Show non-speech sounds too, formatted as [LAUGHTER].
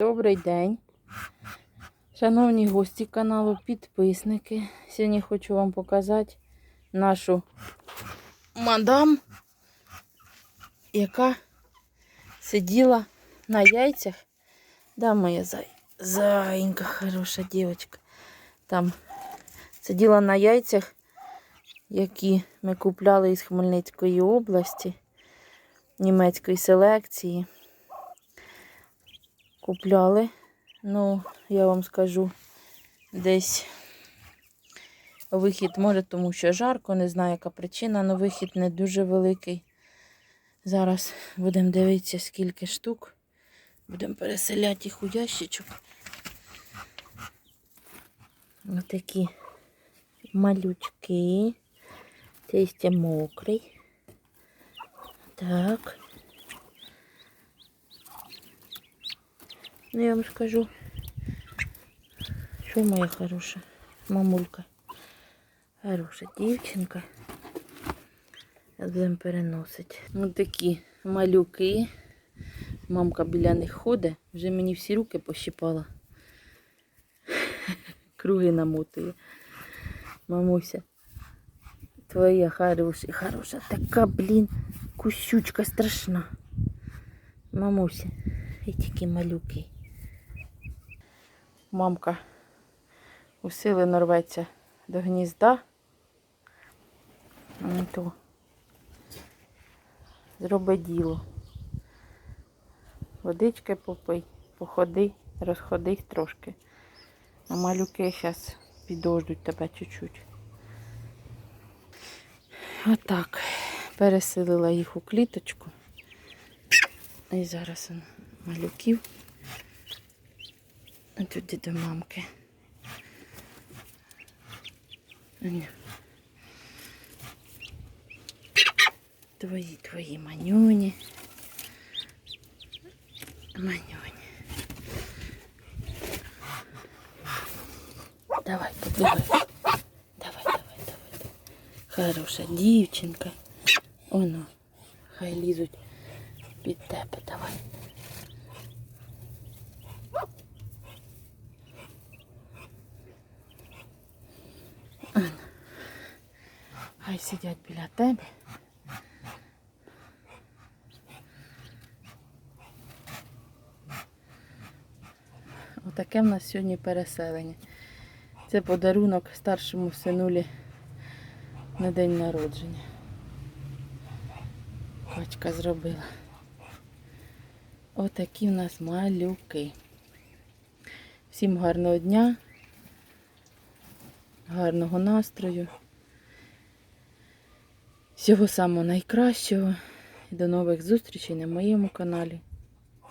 Добрий день. Шановні гості каналу, підписники. Сьогодні хочу вам показати нашу мадам, яка сиділа на яйцях. Да, моя зай... зайенька, хороша дівчинка. Там сиділа на яйцях, які ми купляли із Хмельницької області, німецької селекції купляли. Ну, я вам скажу, десь вихід може, тому що жарко, не знаю, яка причина, але вихід не дуже великий. Зараз будемо дивитися, скільки штук. Будемо переселяти їх у ящичок. Отакі малючки. Це ще мокрий. Так. Ну, я вам скажу, що моя хороша мамулька. Хороша дівчинка. Будемо переносити. Ось такі малюки. Мамка біля них ходить. Вже мені всі руки пощипала. [LAUGHS] Круги намотує. Мамуся. Твоя хороша, хороша. Така, блін, кусючка страшна. Мамуся. І такі малюки. Мамка усилено рветься до гнізда. То зроби діло. Водички попий, походи, розходись трошки. А малюки зараз підождуть тебе чуть-чуть. Отак. Переселила їх у кліточку. І зараз малюків. Туди до мамки. Твої, твої манюні. Манюні. Давай, побігай. Давай, давай, давай. Хороша дівчинка. Оно, хай лізуть під тебе, давай. Хай сидять біля тебе. Отаке в нас сьогодні переселення. Це подарунок старшому синулі на день народження. Кочка зробила. Отакі в нас малюки. Всім гарного дня, гарного настрою. Всього самого найкращого. І до нових зустрічей на моєму каналі.